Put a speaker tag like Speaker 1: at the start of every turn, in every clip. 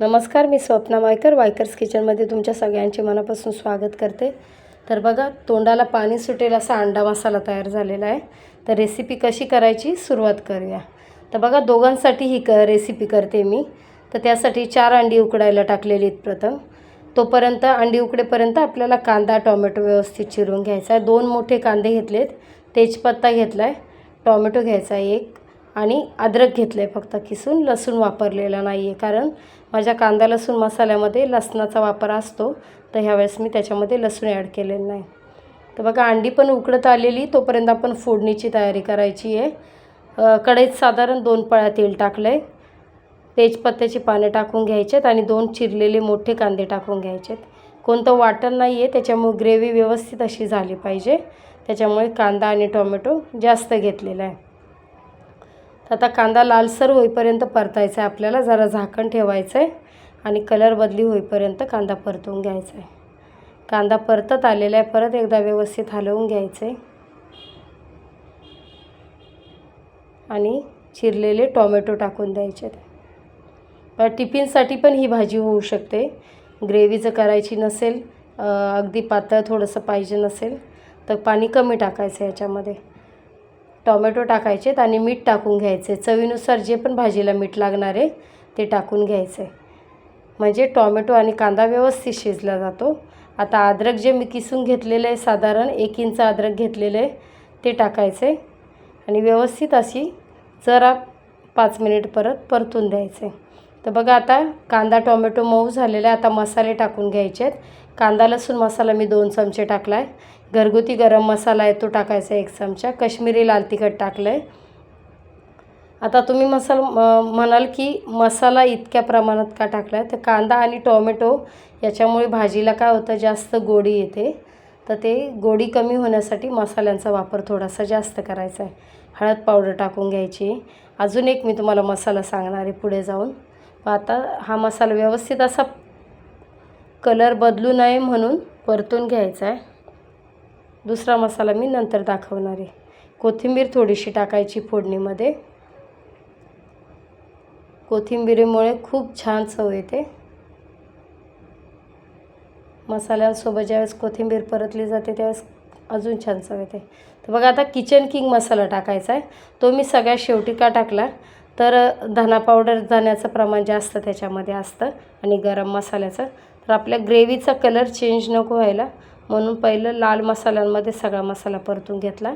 Speaker 1: नमस्कार मी स्वप्ना वायकर वायकर्स किचनमध्ये तुमच्या सगळ्यांचे मनापासून स्वागत करते. तर बघा तोंडाला पाणी सुटेल असा अंडा मसाला तयार झालेला आहे. तर रेसिपी कशी करायची सुरुवात करूया. तर बघा दोघांसाठी ही क रेसिपी करते मी. तर त्यासाठी चार अंडी उकडायला टाकलेली आहेत प्रथम. तोपर्यंत अंडी उकडेपर्यंत आपल्याला कांदा टोमॅटो व्यवस्थित चिरून घ्यायचा आहे. दोन मोठे कांदे घेतलेत. तेजपत्ता घेतला आहे टॉमॅटो घ्यायचा आहे एक. आणि अद्रक घेतलं आहे फक्त किसून. लसूण वापरलेला नाही आहे कारण माझ्या कांदा लसूण मसाल्यामध्ये लसणाचा वापर असतो. तर ह्यावेळेस मी त्याच्यामध्ये लसूण ॲड केलेलं नाही. तर बघा अंडी पण उकडत आलेली. तोपर्यंत आपण फोडणीची तयारी करायची आहे कढईत साधारण दोन पळ्या तेल टाकलं आहे तेजपत्त्याची पाने टाकून घ्यायचेत आणि दोन चिरलेले मोठे कांदे टाकून घ्यायचेत. कोणतं वाटण नाही आहे त्याच्यामुळे ग्रेव्ही व्यवस्थित अशी झाली पाहिजे. त्याच्यामुळे कांदा आणि टोमॅटो जास्त घेतलेला आहे. तर आता कांदा लालसर होईपर्यंत परतायचा आहे. आपल्याला जरा झाकण ठेवायचं आहे आणि कलर बदली होईपर्यंत कांदा परतवून घ्यायचा आहे. कांदा परतत आलेला आहे. परत एकदा व्यवस्थित हलवून घ्यायचं आहे. आणि चिरलेले टॉमॅटो टाकून द्यायचे टिफिनसाठी पण ही भाजी होऊ शकते. ग्रेव्ही जर करायची नसेल अगदी पातळ थोडंसं पाहिजे नसेल तर पाणी कमी टाकायचं याच्यामध्ये. टॉमॅटो टाकायचेत आणि मीठ टाकून घ्यायचे. चवीनुसार जे पण भाजीला मीठ लागणार आहे ते टाकून घ्यायचे. म्हणजे टॉमॅटो आणि कांदा व्यवस्थित शिजला जातो. आता अद्रक जे मी किसून घेतलेलं आहे साधारण एक इंच अद्रक घेतलेलं आहे ते टाकायचे. आणि व्यवस्थित अशी जरा पाच मिनिट परत परतून द्यायचे. तर बघा आता कांदा टोमॅटो मऊ झालेला आहे आता मसाले टाकून घ्यायचे आहेत. कांदा लसूण मसाला मी दोन चमचे टाकला आहे घरगुती गरम मसाला आहे तो टाकायचा एक चमचा. कश्मीरी लाल तिखट टाकलं आहे आता तुम्ही मसाला म- म्हणाल की मसाला इतक्या प्रमाणात का टाकला आहे तर कांदा आणि टोमॅटो याच्यामुळे भाजीला काय होतं? जास्त गोडी येते. तर ते गोडी कमी होण्यासाठी मसाल्यांचा वापर थोडासा जास्त करायचा आहे. हळद पावडर टाकून घ्यायची. अजून एक मी तुम्हाला मसाला सांगणार आहे पुढे जाऊन. आता हा मसाला व्यवस्थित असा कलर बदलू नये म्हणून परतून घ्यायचा आहे. दुसरा मसाला मी नंतर दाखवणार आहे. कोथिंबीर थोडीशी टाकायची फोडणीमध्ये. कोथिंबिरीमुळे खूप छान चव येते. मसाल्यांसोबत ज्यावेळेस कोथिंबीर परतली जाते त्यावेळेस अजून छान चव येते. तर बघा आता किचन किंग मसाला टाकायचा आहे. तो मी सगळ्या शेवटी का टाकला? तर धना पावडर धण्याचं प्रमाण जास्त त्याच्यामध्ये असतं आणि गरम मसाल्याचं. तर आपल्या ग्रेव्हीचा कलर चेंज नको व्हायला. म्हणून पहिलं लाल मसाल्यांमध्ये सगळा मसाला परतून घेतला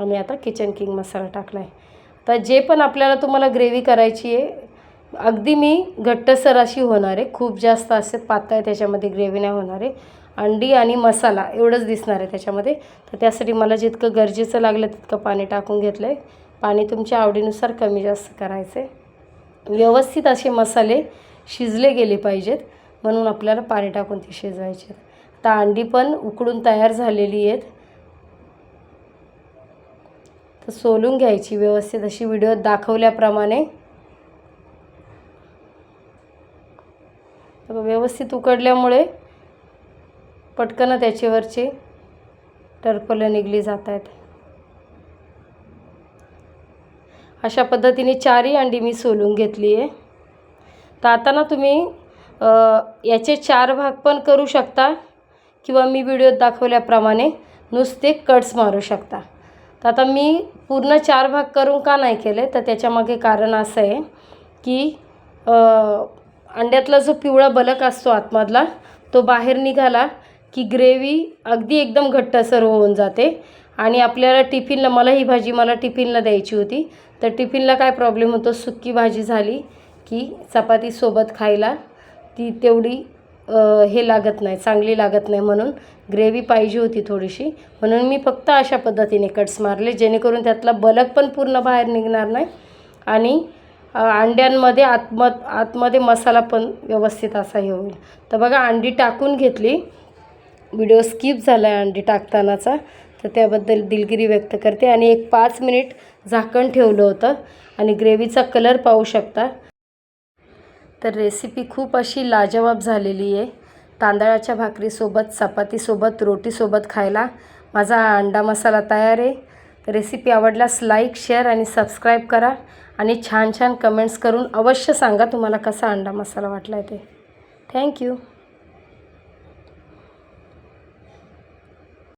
Speaker 1: आणि आता किचन किंग मसाला टाकला आहे तर जे पण आपल्याला तुम्हाला ग्रेव्ही करायची आहे अगदी मी घट्टसर अशी होणार आहे. खूप जास्त असे पातळ त्याच्यामध्ये ग्रेव्ही नाही होणार आहे. अंडी आणि मसाला एवढंच दिसणार आहे त्याच्यामध्ये. तर त्यासाठी मला जितकं गरजेचं लागलं तितकं पाणी टाकून घेतलं आहे पाणी तुमच्या आवडीनुसार कमी जास्त करायचं आहे व्यवस्थित असे मसाले शिजले गेले पाहिजेत. म्हणून आपल्याला पाणी टाकून ते शिजवायचे. आता अंडी पण उकडून तयार झालेली आहेत. तर सोलून घ्यायची व्यवस्थित अशी व्हिडिओ दाखवल्याप्रमाणे. व्यवस्थित उकडल्यामुळे पटकन त्याच्यावरचे टरफलं निघली जात आहेत अशा पद्धतीने चारही अंडी मी सोलून घेतली आहे. तर आता ना तुम्ही याचे चार भाग पण करू शकता किंवा मी व्हिडिओत दाखवल्याप्रमाणे नुसते कट्स मारू शकता. तर आता मी पूर्ण चार भाग करून का नाही केले तर त्याच्यामागे कारण असं आहे की अंड्यातला जो पिवळा बलक असतो आतमधला तो बाहेर निघाला की ग्रेव्ही अगदी एकदम घट्टसर होऊन जाते आणि आपल्याला टिफिनला मला ही भाजी मला टिफिनला द्यायची होती तर टिफिनला काय प्रॉब्लेम होतो? सुक्की भाजी झाली की चपातीसोबत खायला ती तेवढी हे लागत नाही चांगली लागत नाही म्हणून ग्रेव्ही पाहिजे होती थोडीशी. म्हणून मी फक्त अशा पद्धतीने कट्स मारले जेणेकरून त्यातला बलक पण पूर्ण बाहेर निघणार नाही आणि अंड्यांमध्ये आतम आतमध्ये मसाला पण व्यवस्थित असा हे होईल. तर बघा अंडी टाकून घेतली. व्हिडिओ स्किप झाला आहे अंडी टाकतानाचा. तर त्याबद्दल दिलगिरी व्यक्त करते. आणि एक पाच मिनिट झाकण ठेवलं होतं. आणि ग्रेव्हीचा कलर पाहू शकता. तर रेसिपी खूप अशी लाजवाब झालेली आहे. तांदळाच्या भाकरीसोबत चपातीसोबत रोटीसोबत खायला माझा अंडा मसाला तयार आहे. रेसिपी आवडल्यास लाईक शेअर आणि सबस्क्राईब करा आणि छान छान कमेंट्स करून अवश्य सांगा तुम्हाला कसा अंडा मसाला वाटला आहे ते थँक्यू